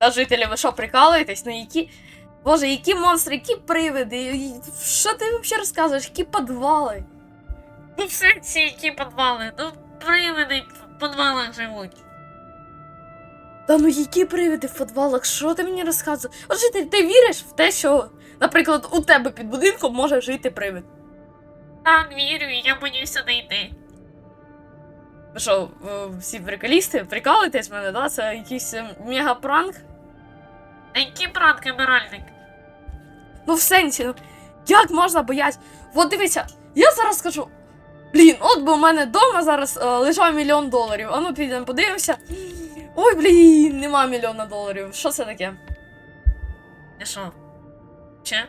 Та жителі, ви що, прикалуєтесь? Ну які. Боже, які монстри, які привиди? Що ти взагалі розказуєш? Які підвали? Ну все ці які підвали, ну привиди в підвалах живуть. Та ну які привиди в підвалах? Що ти мені розказуєш? От житель, ти віриш в те, що, наприклад, у тебе під будинком може жити привид? Так, вірю, і я боюся не йти. Ви що, всі приколісти? Прикалуєтесь в мене, да? Це якийсь е, мегапранк? А які пранки, Меральник? Ну, в сенсі, ну як можна боятися? От дивіться, я зараз скажу. Блін, от би у мене вдома зараз е, лежав мільйон доларів. А ну підемо подивимося. Ой, блін, нема мільйона доларів. Що це таке? Ти що? Че?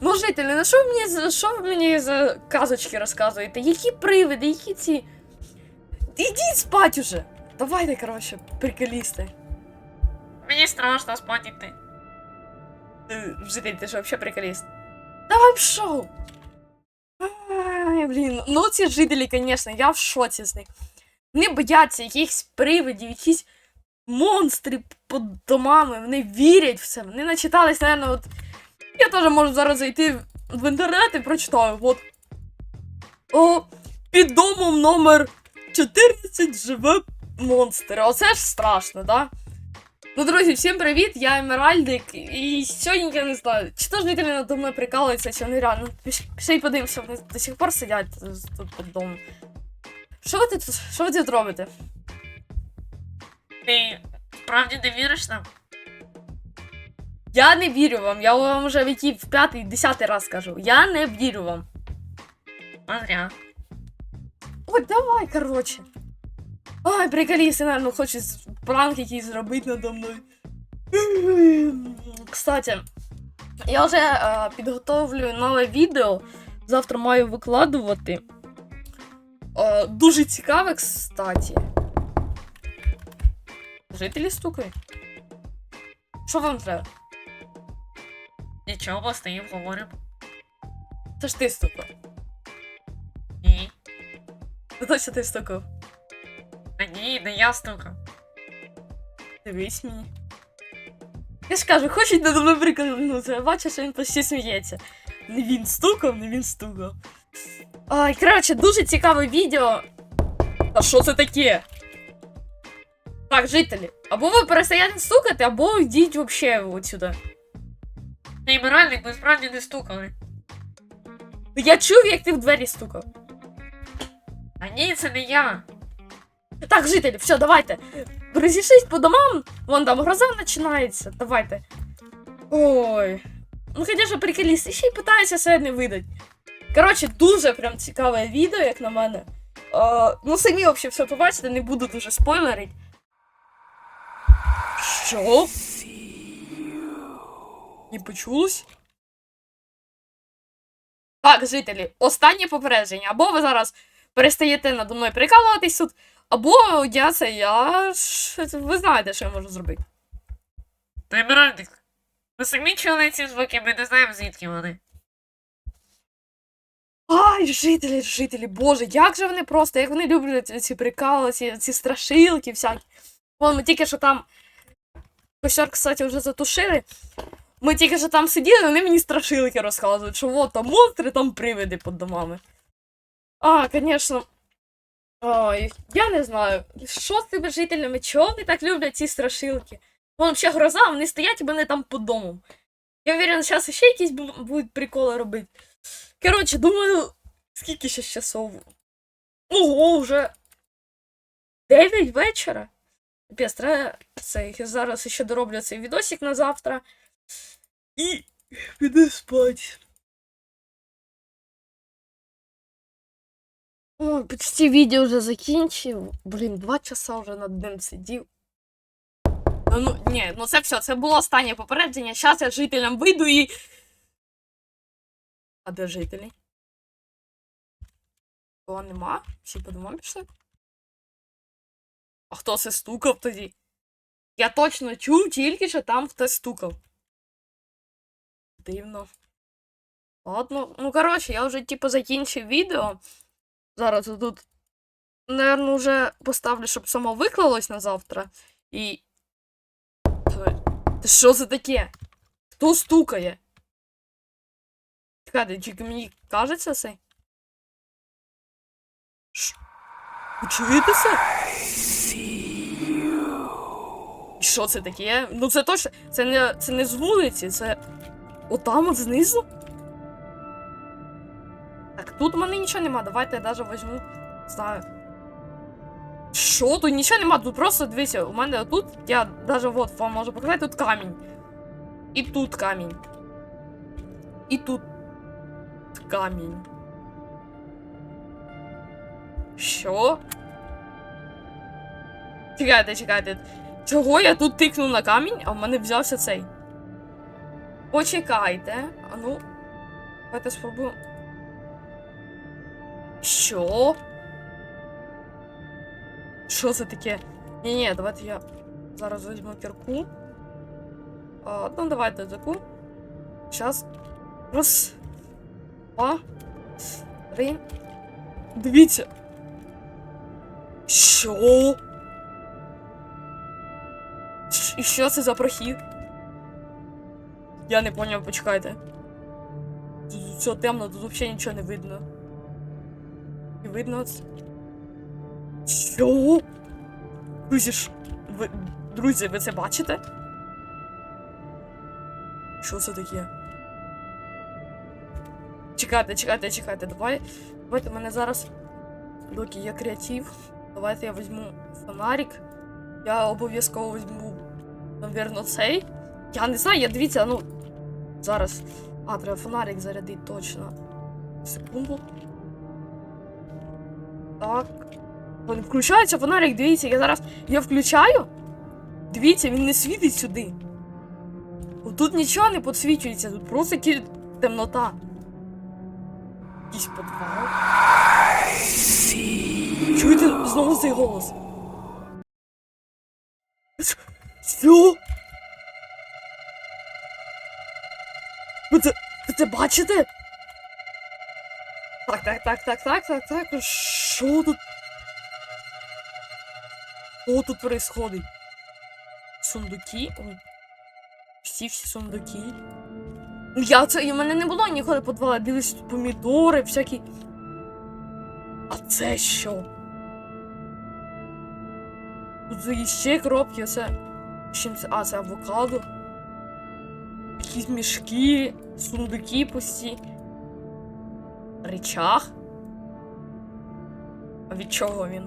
Ну, жителі, ну що ви мені за що ви мені за казочки розказуєте? Які привиди, які ці. Ідіть спать уже. Давайте, коротше, приколісти. Мені страшно спати йти. Ти, Житель, ти ж взагалі приколіст. Давай пішов. Ай, блін, ну ці жителі, звісно, я в шоці з них. Вони бояться якихось привидів, якісь монстри під домами, вони вірять в це. Вони начитались, наверное, от. Я теж можу зараз зайти в інтернет і прочитаю. От. О, під домом номер 14 живе монстр. Оце ж страшно, да? Ну, друзі, всім привіт, я Емеральдик, і сьогодні я не знаю, чи то жителі надо мною прикалуються, чи вони реально. Пішли і подивимося, вони до сих пор сидять тут- під домом. Що ви тут, що ви тут робите? Ти справді не віриш нам? Я не вірю вам, я вам вже в який в п'ятий, десятий раз кажу. Я не вірю вам. А зря. Ой, давай, короче. Ой, приколісти, наверное, хочуть пранк якийсь зробити надо мною. Кстати, я вже е, підготовлюю нове відео. Завтра маю викладувати. Е, дуже цікаве, кстати. Жителі стукають. Що вам треба? Нічого, постоїм, говоримо. Це ж ти стукав. Ні. Точно ти стукав. А ні, не я стукав. Дивись мені. Я ж кажу, хочуть надо мною прикольнутися. Бачиш, він почти сміється. Не він стукав, не він стукав. Ай, коротше, дуже цікаве відео. А що це таке? Так, жителі, або ви перестаєте стукати, або йдіть вообще отсюда. Ні, Меральник, ми справді не стукали. Я чув, як ти в двері стукав. А ні, це не я. Так, жителі, все, давайте. Розійшлись по домам. Вон там гроза починається. Давайте. Ой. Ну, звісно, приколісти. Ще й питаюся сьогодні видати. Коротше, дуже прям цікаве відео, як на мене. Е, ну, самі взагалі все побачите, не буду дуже спойлерить. Що? Не почулось? Так, жителі, останнє попередження. Або ви зараз перестаєте надо мною прикалуватись тут, або я це я. ж- Ви знаєте, що я можу зробити. Та Меральник. Ми самі чули ці звуки, ми не знаємо звідки вони. Ай, жителі, жителі, боже, як же вони просто, як вони люблять ці приколи, ці, ці страшилки всякі. Вон ми тільки що там. Костер, кстати, вже затушили. Ми тільки що там сиділи, вони мені страшилки розказують, що от там монстри, там привиди під домами. А, звісно. Ой, я не знаю, що з тими жителями, чого вони так люблять ці страшилки? Вон ще гроза, вони стоять і мене там під домом. Я уверен, зараз ще якісь бу- будуть приколи робити. Коротше, думаю, скільки ще часов? Ого, вже 9 вечора. Капець, треба цей, я зараз ще дороблю цей відосик на завтра. І піду спать. Ой, почти відео вже закінчив. Блін, два часа вже над ним сидів. Ну, ну, ні, ну це все, це було останнє попередження. Зараз я жителям вийду і. А де жителі? Кого нема? Всі по домам пішли? А хто це стукав тоді? Я точно чув тільки, що там хтось стукав. Дивно. Ладно. Ну, коротше, я вже типу закінчив відео. Зараз тут, наверное, вже поставлю, щоб само виклалось на завтра. І Та що це таке? Хто стукає? Чекайте, тільки мені кажеться це? Ш- Ви чуєте це? Що це таке? Ну це точно. Це не, це не з вулиці, це отам от знизу. Тут в мене нічого нема. Давайте я даже візьму. Знаю. Що? Тут нічого нема, тут просто дивіться, у мене тут, я даже вот вам можу показати, тут камінь. І тут камінь. І тут камінь. Що? Чекайте, чекайте. Чого я тут тикнув на камінь, а в мене взявся цей? Почекайте. А ну. Давайте спробуємо. Що? Що це таке? Ні, ні, давайте я зараз візьму кірку. А, ну, давайте таку. Щас. Раз. Два. Три. Дивіться. Що? І що це за прохід? Я не поняв, почекайте. Тут все темно, тут взагалі нічого не видно. Не видно. Що? Друзі ж. Ви, друзі, ви це бачите? Що це таке? Чекайте, чекайте, чекайте, давай. Давайте мене зараз. Доки є креатив. Давайте я візьму фонарик. Я обов'язково візьму, навірно, цей. Я не знаю, я дивіться, ну. Зараз. А, треба фонарик зарядити точно. Секунду. Так. Він включається фонарик, дивіться, я зараз. Я включаю. Дивіться, він не світить сюди. Тут нічого не підсвічується, тут просто кі... темнота. Якийсь підвал. Чуєте знову цей голос? Що? Ви це, ви це бачите? Так, так, так, так, так, так, так. Що тут? Що тут происходить? Сундуки? Всі всі сундуки. Ну, Я це, і мене не було ніколи подвала. Дивись, тут помідори, всякі. А це що? Тут ще коробки, оце. Чим це? А, це авокадо. Якісь мішки, сундуки пусті. Речах. А від чого він?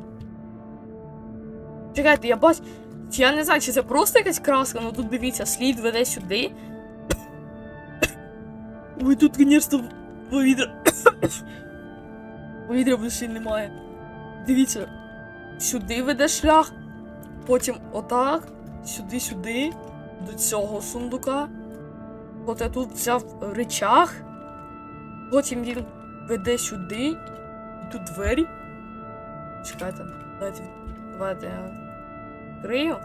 Чекайте, я бачу. Я не знаю, чи це просто якась краска, ну тут дивіться, слід веде сюди. Ой, тут, звісно, повітря. Повітря більше немає. Дивіться, сюди веде шлях, потім отак, сюди, сюди, до цього сундука. От я тут взяв речах, потім він веде сюди, і тут двері. Чекайте, давайте, давайте я відкрию.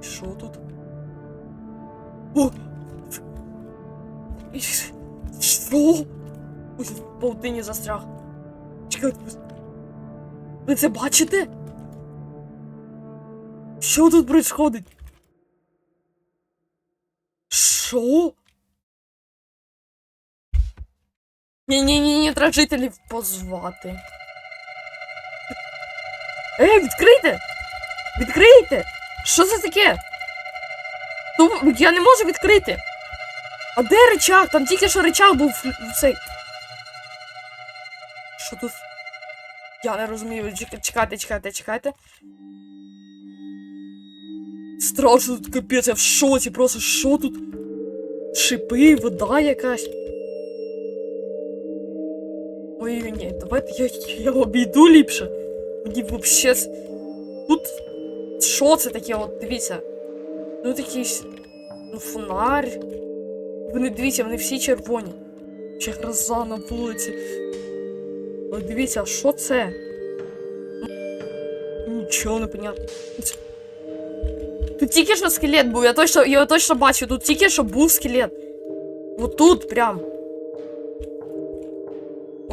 Що тут? О! Що? Ой, в паутині застряг. Чекайте. Ви це бачите? Що тут происходить? Що? Ні-ні-ні, треба жителів позвати. Ей, відкрийте! Відкрийте! Що це таке? Ну, я не можу відкрити. А де речах? Там тільки що речах був в- цей. Що тут? Я не розумію. Чекайте, чекайте, чекайте. Страшно тут капець, я в шоці, просто що тут? Шипи, вода якась. Ой, ні, давайте я, я обійду ліпше. Мені вообще. с- Тут. Що це таке? От дивіться. Тут якийсь. Ну, фонарь. Вони дивіться, вони всі червоні. Ще гроза на вулиці. Ой, дивіться, а що це? Нічого не понятно. Це- Тут тільки що скелет був, я точно, я його точно бачу, тут тільки що був скелет. Вот тут прям.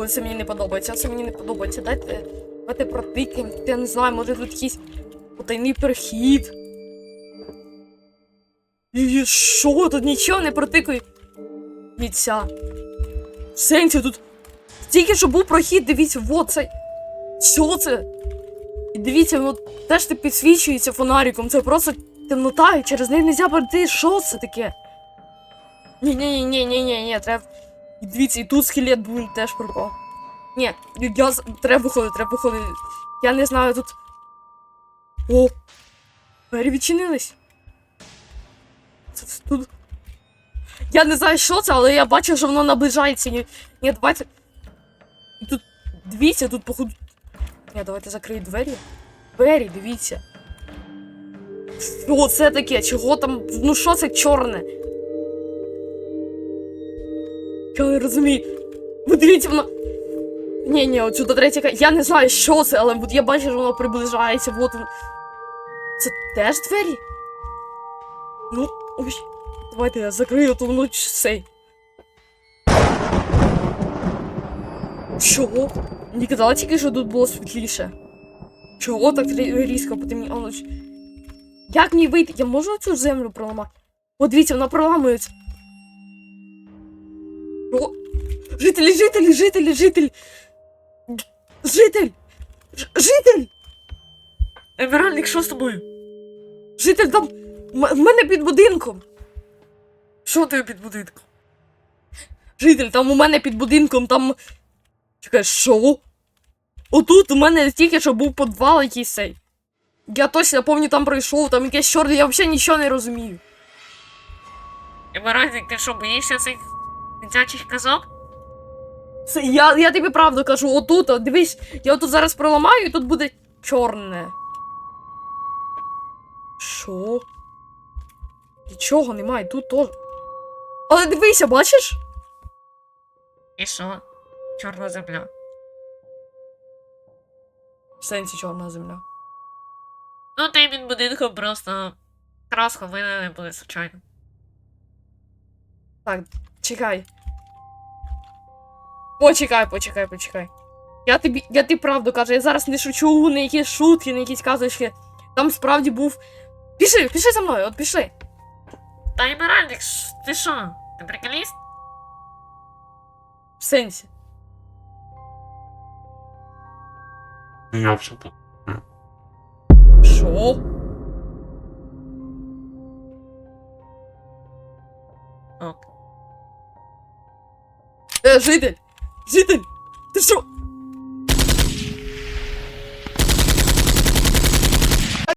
Ой, це мені не подобається, це мені не подобається. Дайте, давайте протикаємо. Я не знаю, може тут якісь Потайний перехід. І що? Тут нічого не протикує. Дивіться. Сенсі тут. Тільки що був прохід, дивіться, вот це. Що це? І дивіться, от теж ти підсвічується фонариком. Це просто темнота, і через неї не можна пройти. Що це таке? Ні, ні, ні, ні, ні, ні, треба. І дивіться, і тут скелет був теж пропав. Ні, я треба виходити, треба виходити. Я не знаю тут. О! Двері відчинились. Це це тут. Я не знаю, що це, але я бачу, що воно наближається. Ні, ні давайте. І тут. Дивіться, тут походу. Ні, давайте закрию двері. Двері, дивіться. Що це таке? Чого там. Ну що це чорне? Я не розумію. Ви дивіться, воно. Ні, ні, отсюди третя. Я не знаю, що це, але от я бачу, що воно приближається. Воно. Це теж двері? Ну, ой. Давайте я закрию, то ч- цей. Чого? Мені казала тільки, що тут було світліше. Чого так рі- різко потемніло? Як мені вийти? Я можу цю землю проламати? О, дивіться, вона проламується. О, жителі, жителі, жителі, жителі. Житель! Ж- Житель! Емеральник, що з тобою? Житель там. В мене під будинком. Що ти під будинком? Житель, там у мене під будинком, там. Чекай, що? Отут у мене тільки що був підвал якийсь цей. Я точно пам'ятаю, там пройшов, там якесь чорне, я взагалі нічого не розумію. Емеральник, ти що, боїшся цих дитячих казок? Це я, я тобі правду кажу, отут, от, дивись, я отут зараз проламаю, і тут буде чорне. Що? Нічого немає, тут теж. Але дивися, бачиш? І що? Чорна земля. В сенсі чорна земля. Ну, ти під будинком просто краску не були, звичайно. Так, чекай. Почекай, почекай, почекай. Я тобі, я тобі правду кажу, я зараз не шучу на якісь шутки, на якісь казочки. Там справді був. Пішли, пішли за мною, от пішли. Та Емеральник, ш- ти що? Ти приколіст? В сенсі. Я все тут. Що? Ок. Е, житель! Житель! Ти що?